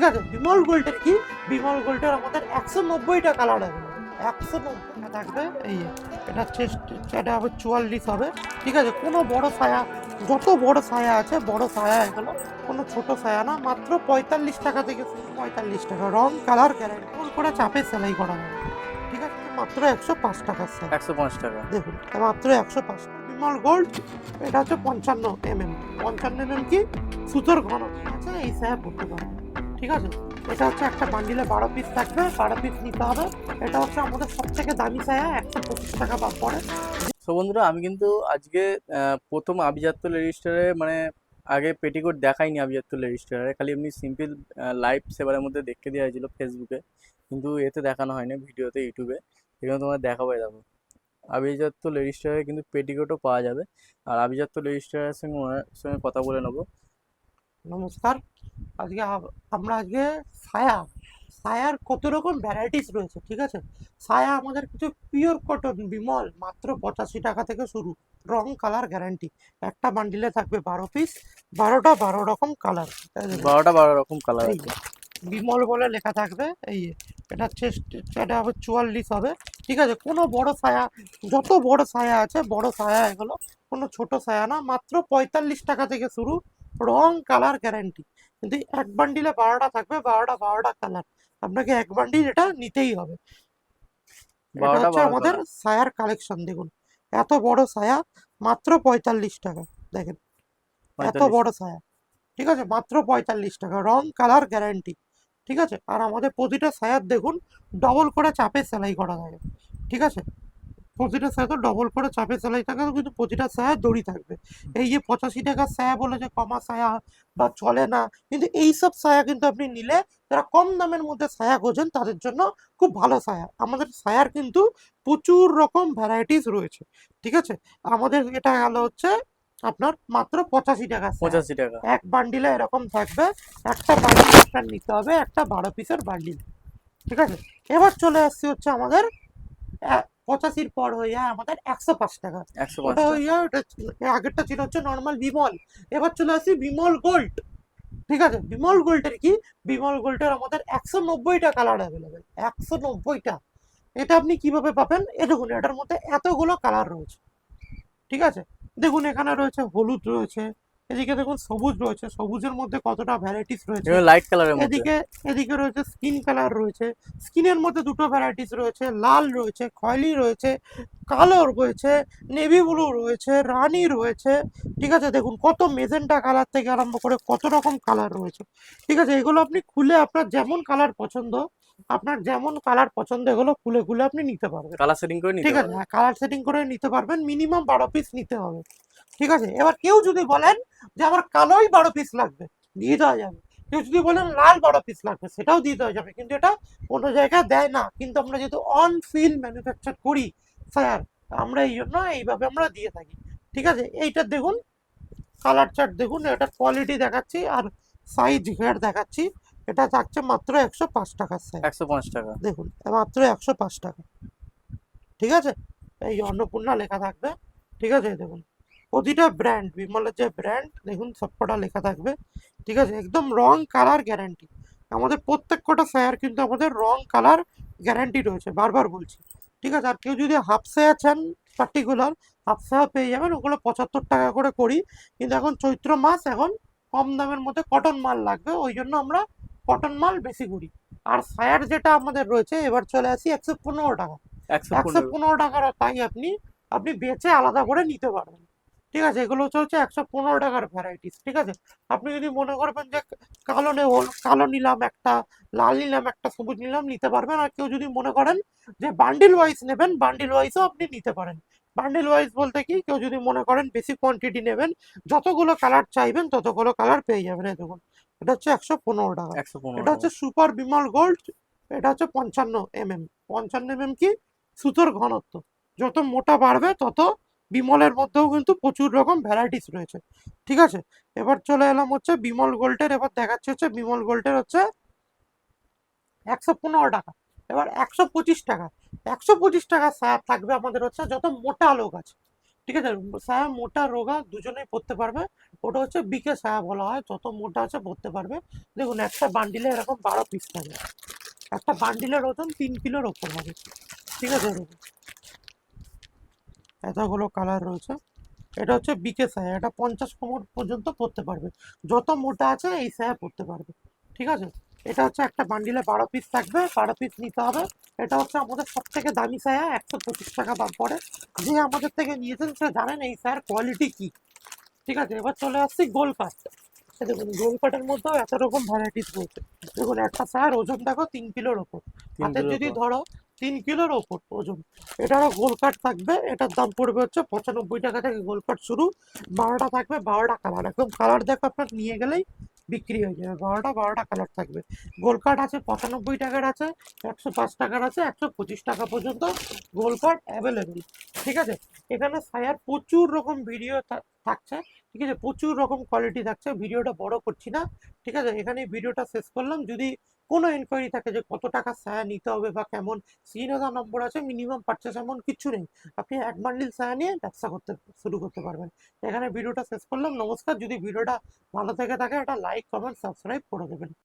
ঠিক আছে? বিমল গোল্ডের কি? বিমল গোল্ডের আমাদের একশো নব্বইটা কালার আছে। একশো নব্বইটা থাকবে। এই এটা চেস্ট এটা হবে চুয়াল্লিশ হবে। ঠিক আছে? কোনো বড় সায়া যত বড় সায়া আছে বড় সায়া এগুলো কোনো ছোট সায়া না। মাত্র পঁয়তাল্লিশ টাকা থেকে পঁয়তাল্লিশ টাকা। রং কালার গ্যারান্টি করে চাপে সেলাই করা হবে ঠিক আছে? মাত্র একশো পাঁচ টাকার সায়া একশো পাঁচ টাকা। দেখুন মাত্র একশো পাঁচ বিমল গোল্ড এটা হচ্ছে পঞ্চান্ন এম এম পঞ্চান্ন এম এম কি? সুতোর ঘন আছে এই স্যাপ করতে পারবে ঠিক আছে? এটা হচ্ছে একটা বান্ডিলে বারো পিস থাকবে, বারো পিস নিতে হবে। এটা হচ্ছে আমাদের সব থেকে দামি সায়া, একশো পঁচিশ টাকা বা পড়ে তো বন্ধুরা, আমি কিন্তু আজকে প্রথম আভিজাত্য রেজিস্টারে মানে আগে পেটিকোট দেখাইনি আভিজাত্য রেজিস্টারে খালি এমনি সিম্পল লাইভ সেবারের মধ্যে দেখতে দেওয়া হয়েছিল ফেসবুকে কিন্তু এতে দেখানো হয়নি ভিডিওতে ইউটিউবে এখানে তোমার দেখাবো দেখো। আভিজাত্য রেজিস্টারে কিন্তু পেটিকোটও পাওয়া যাবে। আর আভিজাত্য রেজিস্টারের সঙ্গে, ওনার সঙ্গে কথা বলে নেব। নমস্কার। আজকে আমরা আজকে সায়া সায়ার কত রকম ভ্যারাইটিস রয়েছে ঠিক আছে? সায়া আমাদের কিছু পিওর কটন বিমল মাত্র পঁচাশি টাকা থেকে শুরু রং কালার গ্যারান্টি একটা বান্ডিলে থাকবে বারো পিস বারোটা বারো রকম কালার বারোটা বারো রকম কালার বিমল বলে লেখা থাকবে এই এটা চেস্ট এটা হবে চুয়াল্লিশ হবে ঠিক আছে? কোনো বড় সায়া যত বড় সায়া আছে বড় সায়া এগুলো কোনো ছোট সায়া না মাত্র পঁয়তাল্লিশ টাকা থেকে শুরু রং কালার গ্যারান্টি কিন্তু এক বান্ডিলে বারোটা থাকবে বারোটা বারোটা কালার আপনাকে এক বান্ডিল এটা নিতেই হবে। এটা হচ্ছে আমাদের সায়ার কালেকশন দেখুন। এত বড় সায়া মাত্র পঁয়তাল্লিশ টাকা দেখেন। এত বড় সায়া ঠিক আছে? মাত্র পঁয়তাল্লিশ টাকা রং কালার গ্যারান্টি ঠিক আছে? আর আমাদের প্রতিটা সায়ার দেখুন ডবল করে চাপে সেলাই করা থাকে ঠিক আছে? প্রতিটা সায়া তো ডবল করে চাপে সেলাই থাকে কিন্তু প্রতিটা সায়া দড়ি থাকবে। এই যে পঁচাশি টাকা সায়া বলে যে কমা সায়া বা চলে না কিন্তু এই সব সায়া কিন্তু আপনি নিলে যারা কম দামের মধ্যে সায়া খোঁজেন তাদের জন্য খুব ভালো সায়া আমাদের সায়ার কিন্তু প্রচুর রকম ভ্যারাইটিস রয়েছে ঠিক আছে? আমাদের এটা গেল হচ্ছে আপনার মাত্র পঁচাশি টাকা পঁচাশি টাকা। এক বান্ডিলে এরকম থাকবে একটা বান্ডিল আপনার নিতে হবে একটা বারো পিসের বান্ডিল ঠিক আছে? এবার চলে আসছি হচ্ছে আমাদের পঁচাশির পর হয়ে যায় আমাদের একশো পাঁচ টাকা। ওটা হয়ে যায় ওটা আগেরটা ছিল হচ্ছে নর্মাল বিমল। এবার চলে আসি বিমল গোল্ড ঠিক আছে? বিমল গোল্ডের কি? বিমল গোল্ডের আমাদের একশো নব্বইটা কালার অ্যাভেলেবেল একশো নব্বইটা। এটা আপনি কীভাবে পাবেন? এ দেখুন এটার মধ্যে এতগুলো কালার রয়েছে। ঠিক আছে? দেখুন এখানে রয়েছে হলুদ রয়েছে এদিকে দেখুন সবুজ রয়েছে সবুজের মধ্যে কতটা ভ্যারাইটিস রয়েছে। লাইট কালারের মধ্যে। এদিকে এদিকে রয়েছে স্কিন কালার রয়েছে। স্কিনের মধ্যে দুটো ভ্যারাইটিস রয়েছে লাল রয়েছে খয়েরি রয়েছে কালো রয়েছে নেভি ব্লু রয়েছে রানী রয়েছে। ঠিক আছে দেখুন কত মেজেন্টা কালার থেকে আরম্ভ করে কত রকম কালার রয়েছে। ঠিক আছে এগুলো আপনি খুলে আপনার যেমন কালার পছন্দ আপনার যেমন কালার পছন্দ হলো খুলে খুলে আপনি নিতে পারবেন। কালার সেটিং করে নিতে ঠিক আছে হ্যাঁ কালার সেটিং করে নিতে পারবেন মিনিমাম বারো পিস নিতে হবে। ঠিক আছে এবার কেউ যদি বলেন যে আমার কালোই বারো পিস লাগবে দিয়ে দেওয়া যাবে। কেউ যদি বলেন লাল বারো পিস লাগবে সেটাও দিয়ে দেওয়া যাবে কিন্তু এটা কোনো জায়গায় দেয় না। কিন্তু আমরা যেহেতু অন ফিল ম্যানুফ্যাকচার করি স্যার আমরা এই জন্য এইভাবে আমরা দিয়ে থাকি। ঠিক আছে এইটা দেখুন কালার চার্ট দেখুন এটার কোয়ালিটি দেখাচ্ছি আর সাইজ হেয়ার দেখাচ্ছি। এটা থাকছে মাত্র একশো পাঁচ টাকার সাইজ একশো পাঁচ টাকা। দেখুন মাত্র একশো পাঁচ টাকা। ঠিক আছে? এই অন্নপূর্ণা লেখা থাকবে। ঠিক আছে? দেখুন প্রতিটা ব্র্যান্ড বিমলের যে ব্র্যান্ড দেখুন সবকটা লেখা থাকবে। ঠিক আছে? একদম রং কালার গ্যারান্টি আমাদের প্রত্যেক কটা স্যার কিন্তু আমাদের রং কালার গ্যারান্টি রয়েছে। বারবার বলছি। ঠিক আছে? আর কেউ যদি হাফ সায়া চান পার্টিকুলার হাফ সায়া পেয়ে যাবেন। ওগুলো পঁচাত্তর টাকা করে করি। কিন্তু এখন চৈত্র মাস এখন কম দামের মধ্যে কটন মাল লাগবে। ওই জন্য আমরা কটন মাল বেশি করি আর সায়ার যেটা আমাদের রয়েছে এবার চলে আসি একশো পনেরো টাকা। একশো পনেরো। টাকার তাই আপনি আপনি বেচে আলাদা করে নিতে পারবেন। ঠিক আছে? এগুলো হচ্ছে একশো পনেরো টাকার ভ্যারাইটিস ঠিক আছে? আপনি যদি মনে করবেন যে কালো নেব কালো নিলাম একটা লাল নিলাম একটা সবুজ নিলাম নিতে পারবেন। আর কেউ যদি মনে করেন যে বান্ডিল ওয়াইজ নেবেন বান্ডিল ওয়াইজও আপনি নিতে পারেন। বান্ডিল ওয়াইজ বলতে কি কেউ যদি মনে করেন বেশি কোয়ান্টিটি নেবেন যতগুলো কালার চাইবেন ততগুলো কালার পেয়ে যাবেন। দেখুন এটা হচ্ছে একশো পনেরো টাকা। একশো পনেরো এটা হচ্ছে সুপার বিমল গোল্ড এটা হচ্ছে পঞ্চান্ন এমএম পঞ্চান্ন এমএম কি? সুতোর ঘনত্ব। যত মোটা বাড়বে তত বিমলের মধ্যেও কিন্তু প্রচুর রকম ভ্যারাইটিস রয়েছে। ঠিক আছে? এবার চলে এলাম হচ্ছে বিমল গোল্ডের এবার দেখাচ্ছে হচ্ছে বিমল গোল্ডের হচ্ছে একশো পনেরো টাকা। এবার একশো পঁচিশ টাকা। একশো পঁচিশ টাকা থাকবে আমাদের হচ্ছে যত মোটা লোক আছে। ঠিক আছে? সায়া মোটা রোগা দুজনেই পড়তে পারবে। ওটা হচ্ছে বিকে সায়া বলা হয়। যত মোটা আছে পড়তে পারবে। দেখুন, একটা বান্ডিলে এরকম বারো পিস থাকে। একটা বান্ডিলের ওজন তিন কিলোর ওপর হবে। ঠিক আছে? এতগুলো কালার রয়েছে। এটা হচ্ছে বিকে সায়া। এটা পঞ্চাশ কোমর পর্যন্ত পড়তে পারবে। যত মোটা আছে এই সায়া পড়তে পারবে। ঠিক আছে? এটা হচ্ছে একটা বান্ডিলে বারো পিস থাকবে বারো পিস নিতে হবে। এটা হচ্ছে আমাদের সব থেকে দামি সায়া একশো পঁচিশ টাকা দাম পড়ে। যে আমাদের থেকে নিয়েছেন সে জানেন এই সায়ার কোয়ালিটি কি। ঠিক আছে এবার চলে আসছি গোল কাট দেখুন গোল কাটের মধ্যেও এত রকম ভ্যারাইটিস রয়েছে। দেখুন একটা সায়ার ওজন দেখো তিন কিলোর ওপর। হাতে যদি ধরো তিন কিলোর ওপর ওজন। এটারও গোল কাট থাকবে এটার দাম পড়বে হচ্ছে পঁচানব্বই টাকা থেকে গোল কাট শুরু। বারোটা থাকবে বারোটা কালার একদম কালার দেখো আপনার নিয়ে গেলেই বিক্রি হয়ে যাবে। বারোটা বারোটা কালার থাকবে। গোল কার্ড আছে, পঁচানব্বই টাকার আছে, একশো পাঁচ টাকার আছে, একশো পঁচিশ টাকা পর্যন্ত গোল কার্ড অ্যাভেলেবেল ঠিক আছে? এখানে সায়ার প্রচুর রকম ভিডিও থাকছে। ঠিক আছে? প্রচুর রকম কোয়ালিটি থাকছে। ভিডিওটা বড় করছি না। ঠিক আছে? এখানে ভিডিওটা শেষ করলাম। যদি কোনো এনকোয়ারি থাকে যে কত টাকা সায়া নিতে হবে বা কেমন? সিনোদা নম্বর আছে মিনিমাম পারচেস এমন কিছু নেই। আপনি এক বান্ডিল সায়া নিয়ে ব্যবসা করতে, শুরু করতে পারবেন। এখানে ভিডিওটা শেষ করলাম। নমস্কার। যদি ভিডিওটা ভালো থেকে থাকে একটা লাইক কমেন্ট সাবস্ক্রাইব করে দেবেন।